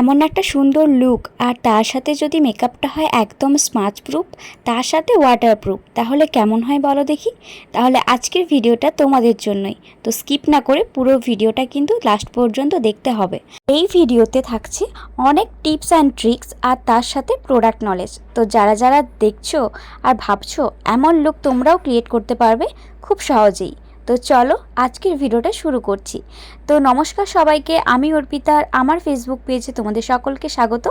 এমন একটা সুন্দর লুক আর তার সাথে যদি মেকআপটা হয় একদম স্মাচ প্রুফ তার সাথে ওয়াটার প্রুফ তাহলে কেমন হয় বলো দেখি? তাহলে আজকের ভিডিওটা তোমাদের জন্যই। তো স্কিপ না করে পুরো ভিডিওটা কিন্তু লাস্ট পর্যন্ত দেখতে হবে। এই ভিডিওতে থাকছে অনেক টিপস অ্যান্ড ট্রিক্স আর তার সাথে প্রোডাক্ট নলেজ তো যারা যারা দেখছ আর ভাবছ এমন লুক তোমরাও ক্রিয়েট করতে পারবে খুব সহজেই। তো চলো আজকের ভিডিওটা শুরু করছি। তো নমস্কার সবাইকে, আমি অর্পিতার আমার ফেসবুক পেজে তোমাদের সকলকে স্বাগত।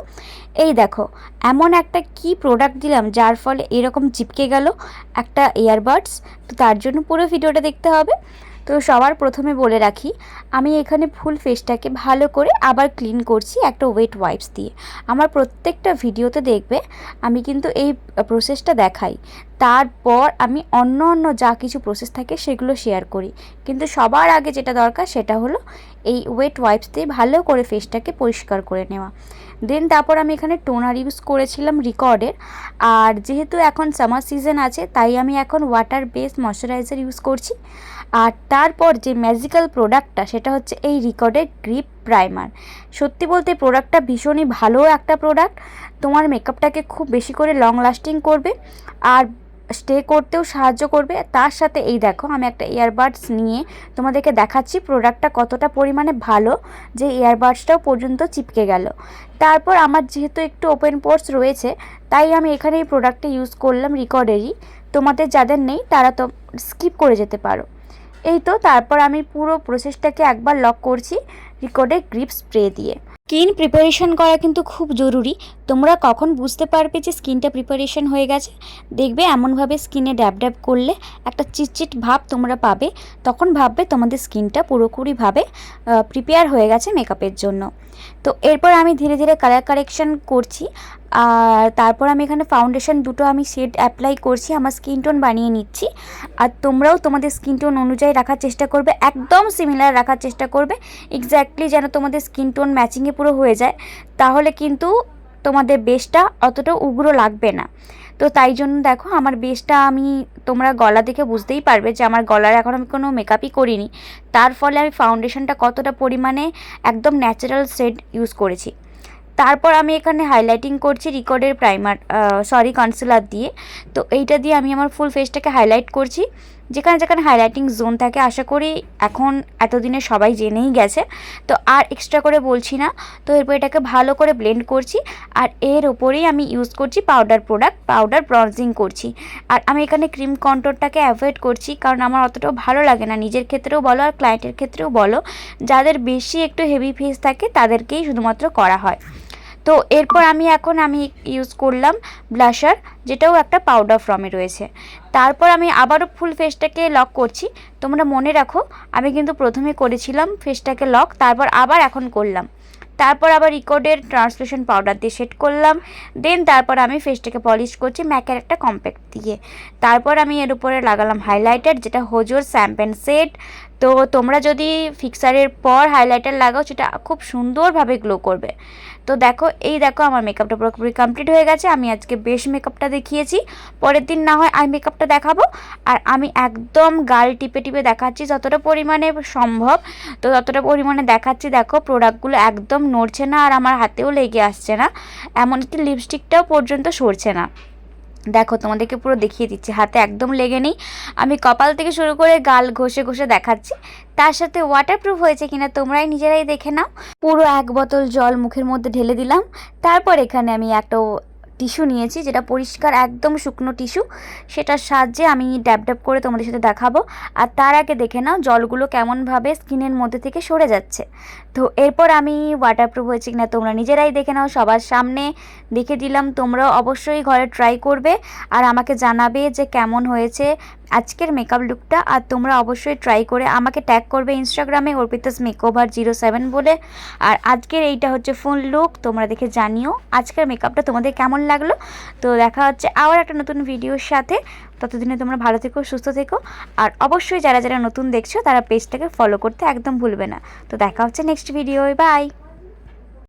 এই দেখো, এমন একটা কি প্রোডাক্ট দিলাম যার ফলে এরকম চিপকে গেল একটা ইয়ারবাডস তো তার জন্য পুরো ভিডিওটা দেখতে হবে। তো সবার প্রথমে বলে রাখি, আমি এখানে ফুল ফেসটাকে ভালো করে আবার ক্লিন করছি একটা ওয়েট ওয়াইপস দিয়ে। আমার প্রত্যেকটা ভিডিওতে দেখবে, আমি কিন্তু এই প্রসেসটা দেখাই। তারপর আমি অন্য অন্য যা কিছু প্রসেস থাকে সেগুলো শেয়ার করি। কিন্তু সবার আগে যেটা দরকার সেটা হলো এই ওয়েট ওয়াইপস দিয়ে ভালো করে ফেসটাকে পরিষ্কার করে নেওয়া। দেন তারপর আমি এখানে টোনার ইউজ করেছিলাম রিকর্ডের আর যেহেতু এখন সামার সিজন আছে, তাই আমি এখন ওয়াটার বেস ময়শ্চারাইজার ইউজ করছি। আর তারপর যে ম্যাজিক্যাল প্রোডাক্টটা সেটা হচ্ছে এই রিকর্ডের গ্রিপ প্রাইমার সত্যি বলতে প্রোডাক্টটা ভীষণই ভালো একটা প্রোডাক্ট তোমার মেকআপটাকে খুব বেশি করে লং লাস্টিং করবে। আর স্টে করতেও সাহায্য করবে। তার সাথে এই দেখো, আমি একটা ইয়ারবাডস নিয়ে তোমাদেরকে দেখাচ্ছি। প্রোডাক্টটা কতটা পরিমাণে ভালো, যে ইয়ারবাডসটাও পর্যন্ত চিপকে গেল। তারপর আমার যেহেতু একটু ওপেন পোর্স রয়েছে, তাই আমি এখানে এই প্রোডাক্টটা ইউজ করলাম রিকর্ডেরই তোমাদের যাদের নেই, তারা তো স্কিপ করে যেতে পারো। এই তো, তারপর আমি পুরো প্রসেসটাকে একবার লক করছি রিকর্ডের গ্রিপ স্প্রে দিয়ে। স্কিন প্রিপারেশন করা কিন্তু খুব জরুরি। তোমরা কখন বুঝতে পারবে যে স্কিনটা প্রিপারেশন হয়ে গেছে? দেখবে এমনভাবে স্কিনে ড্যাব ড্যাব করলে একটা চিটচিট ভাব তোমরা পাবে। তখন ভাববে তোমাদের স্কিনটা পুরোপুরিভাবে প্রিপেয়ার হয়ে গেছে মেকআপের জন্য। তো এরপর আমি ধীরে ধীরে কালার কারেকশন করছি। আর তারপর আমি এখানে ফাউন্ডেশন দুটো আমি শেড অ্যাপ্লাই করছি, আমার স্কিন টোন বানিয়ে নিচ্ছি। আর তোমরাও তোমাদের স্কিন টোন অনুযায়ী রাখার চেষ্টা করবে, একদম সিমিলার রাখার চেষ্টা করবে এক্স্যাক্টলি যেন তোমাদের স্কিন টোন ম্যাচিংয়ে পুরো হয়ে যায়। তাহলে কিন্তু তোমাদের বেসটা অতটা উগ্র লাগবে না। তো তাই জন্য দেখো, আমার বেসটা আমি তোমরা গলা দেখে বুঝতেই পারবে যে আমার গলার এখন আমি কোনো মেকআপই করিনি। তার ফলে আমি ফাউন্ডেশনটা কতটা পরিমাণে একদম ন্যাচারাল শেড ইউজ করেছি। তারপর আমি এখানে হাইলাইটিং করছি রিকর্ডের প্রাইমার সরি কনসিলার দিয়ে। তো এইটা দিয়ে আমি আমার ফুল ফেসটাকে হাইলাইট করছি। যেখানে যেখানে হাইলাইটিং জোন থাকে, আশা করি এখন এতদিনে সবাই জেনেই গেছে। তো আর এক্সট্রা করে বলছি না। তো এরপর এটাকে ভালো করে ব্লেন্ড করছি। আর এর ওপরেই আমি ইউজ করছি পাউডার প্রোডাক্ট পাউডার ব্রনজিং করছি। আর আমি এখানে ক্রিম কন্ট্রোলটাকে অ্যাভয়েড করছি, কারণ আমার অতটাও ভালো লাগে না। নিজের ক্ষেত্রেও বলো আর ক্লায়েন্টের ক্ষেত্রেও বলো। যাদের বেশি একটু হেভি ফেস থাকে, তাদেরকেই শুধুমাত্র করা হয়। তো এরপর আমি এখন আমি ইউজ করলাম ব্লাশার যেটাও একটা পাউডার ফর্মে রয়েছে। তারপর আমি আবারও ফুল ফেসটাকে লক করছি। তোমরা মনে রাখো, আমি কিন্তু প্রথমে করেছিলাম ফেসটাকে লক তারপর আবার এখন করলাম। তারপর আবার রিকর্ডের ট্রান্সলেশন পাউডার দিয়ে সেট করলাম। দেন তারপর আমি ফেসটাকে পলিশ করছি ম্যাকের একটা কম্প্যাক্ট দিয়ে। তারপর আমি এর উপরে লাগালাম হাইলাইটার যেটা হোজোর স্যাম্পেন সেট তো তোমরা যদি ফিক্সারের পর হাইলাইটার লাগাও, সেটা খুব সুন্দরভাবে গ্লো করবে। তো দেখো, এই দেখো আমার মেকআপটা পুরোপুরি কমপ্লিট হয়ে গেছে। আমি আজকে বেশ মেকআপটা দেখিয়েছি। পরের দিন না হয় আই মেকআপটা দেখাবো। আর আমি একদম গাল টিপে টিপে দেখাচ্ছি যতটা পরিমাণে সম্ভব। তো ততটা পরিমাণে দেখাচ্ছি, দেখো প্রোডাক্টগুলো একদম নড়ছে না আর আমার হাতেও লেগে আসছে না। এমনকি লিপস্টিকটাও পর্যন্ত সরছে না। দেখো, তোমাদেরকে পুরো দেখিয়ে দিচ্ছি। হাতে একদম লেগে নেই। আমি কপাল থেকে শুরু করে গাল ঘষে ঘষে দেখাচ্ছি। তার সাথে ওয়াটারপ্রুফ হয়েছে কিনা তোমরাই নিজেরাই দেখে নাও। পুরো এক বোতল জল মুখের মধ্যে ঢেলে দিলাম। তারপর এখানে আমি একটা টিস্যু নিয়েছি, যেটা পরিষ্কার একদম শুকনো টিস্যু। সেটার সাহায্যে আমি ড্যাব ড্যাব করে তোমাদের সাথে দেখাবো। আর তার আগে দেখে নাও জলগুলো কেমনভাবে স্কিনের মধ্যে থেকে সরে যাচ্ছে। তো এরপর আমি ওয়াটারপ্রুফ হয়েছি কিনা তোমরা নিজেরাই দেখে নাও, সবার সামনে দেখে দিলাম। তোমরাও অবশ্যই ঘরে ট্রাই করবে। আর আমাকে জানাবে যে কেমন হয়েছে আজকের মেকআপ লুকটা আর তোমরা অবশ্যই ট্রাই করে আমাকে ট্যাগ করবে ইনস্টাগ্রামে অর্পিতাস মেকওভার জিরো সেভেন বলে। আর আজকের এইটা হচ্ছে ফুল লুক তোমরা দেখে জানিও আজকের মেকআপটা তোমাদের কেমন লাগল। তো দেখা হচ্ছে আবার একটা নতুন ভিডিওর সাথে। ততদিনে তোমরা ভালো থেকো, সুস্থ থেকো। আর অবশ্যই যারা যারা নতুন দেখছ, তারা পেজটাকে ফলো করতে একদম ভুলবে না। তো দেখা হচ্ছে নেক্সট ভিডিও বাই